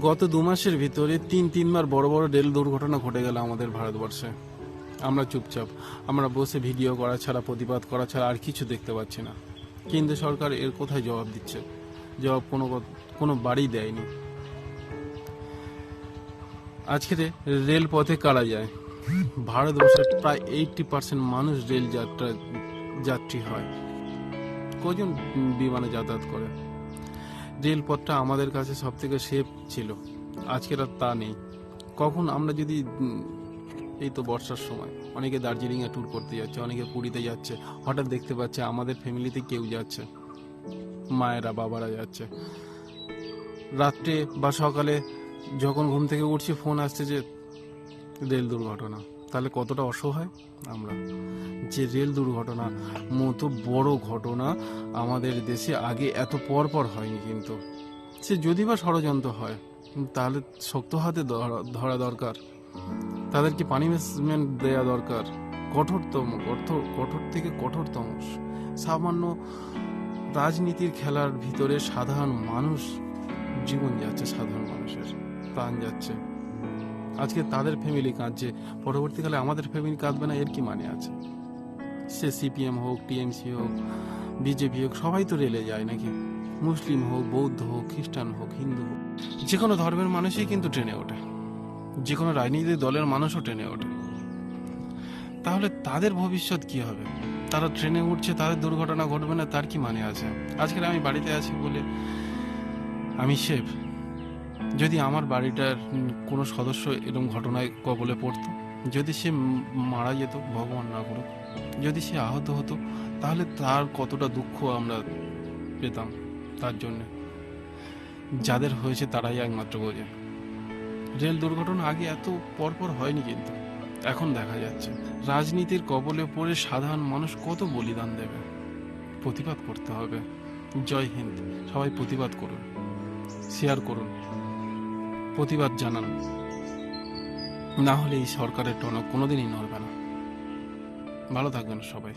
গত দু মাসের ভিতরে তিন, তিনবার বড় বড় রেল দুর্ঘটনা ঘটে গেল আমাদের ভারতবর্ষে। আমরা চুপচাপ, আমরা বসে ভিডিও করা ছাড়া, প্রতিবাদ করা ছাড়া আর কিছু দেখতে পাচ্ছি না। কেন্দ্র সরকার এর কোথায় জবাব দিচ্ছে? জবাব কোনো কোনো বাড়ি দেয়নি। আজকে রেল পথে কারা যায়? ভারতবর্ষের প্রায় এইটটি পার্সেন্ট মানুষ রেল যাত্রা যাত্রী হয়। কজন বিমানে যাতায়াত করে? রেলপথটা আমাদের কাছে সব থেকে সেফ ছিল। আজকের আর তা নেই। কখন আমরা যদি এই তো বর্ষার সময়, অনেকে দার্জিলিংয়ে ট্যুর করতে যাচ্ছে, অনেকে পুরীতে যাচ্ছে, হঠাৎ দেখতে পাচ্ছে আমাদের ফ্যামিলিতে কেউ যাচ্ছে, মায়েরা, বাবারা যাচ্ছে। রাত্রে বা সকালে যখন ঘুম থেকে উঠছি ফোন আসছে যে, রেল দুর্ঘটনা। তাহলে কতটা অসহায়? আমরা যে রেল দুর্ঘটনা মতো বড় ঘটনা আমাদের দেশে আগে এত পর পর হয়নি কিন্তু। সে যদি বা ষড়যন্ত্র হয়, তাহলে শক্ত হাতে ধরা- দরকার। তাদেরকে পানিশমেন্ট দেওয়া দরকার? কঠোরতম, কঠোর কঠোর থেকে কঠোরতম। সামান্য রাজনীতির খেলার ভিতরে সাধারণ মানুষ জীবন যাচ্ছে, সাধারণ মানুষের প্রাণ যাচ্ছে। আজকে তাদের ফ্যামিলি কাঁদছে। পরবর্তীকালে আমাদের ফ্যামিলি কাঁদবে না, এর কি মানে আছে? সে সিপিএম হোক টিএমসি হোক বিজেপি হোক, সবাই তো রেলে যায় নাকি? মুসলিম হোক, বৌদ্ধ হোক, খ্রিস্টান হোক, হিন্দু হোক, যে কোনো ধর্মের মানুষই কিন্তু ট্রেনে ওঠে। যে কোনো রাজনীতিক দলের মানুষও ট্রেনে ওঠে। তাহলে তাদের ভবিষ্যৎ কি হবে? তারা ট্রেনে উঠছে, তাদের দুর্ঘটনা ঘটবে না, তার কি মানে আছে? আজকের আমি বাড়িতে আছি বলে আমি সেফ। যদি আমার বাড়িটার কোনো সদস্য এরকম ঘটনায় কবলে পড়তো, যদি সে মারা যেত, ভগবান না করুক, যদি সে আহত হতো, তাহলে তার কতটা দুঃখ আমরা পেতাম তার জন্যে। যাদের হয়েছে তারাই একমাত্র বোঝে। রেল দুর্ঘটনা আগে এত পরপর হয়নি কিন্তু, এখন দেখা যাচ্ছে। রাজনীতির কবলে পড়ে সাধারণ মানুষ কত বলিদান দেবে? প্রতিবাদ করতে হবে। জয় হিন্দ। সবাই প্রতিবাদ করুন। শেয়ার করুন। প্রতিবাদ জানান। না হলে এই সরকারের টনক কোনোদিনই নড়বে না। ভালো থাকবেন সবাই।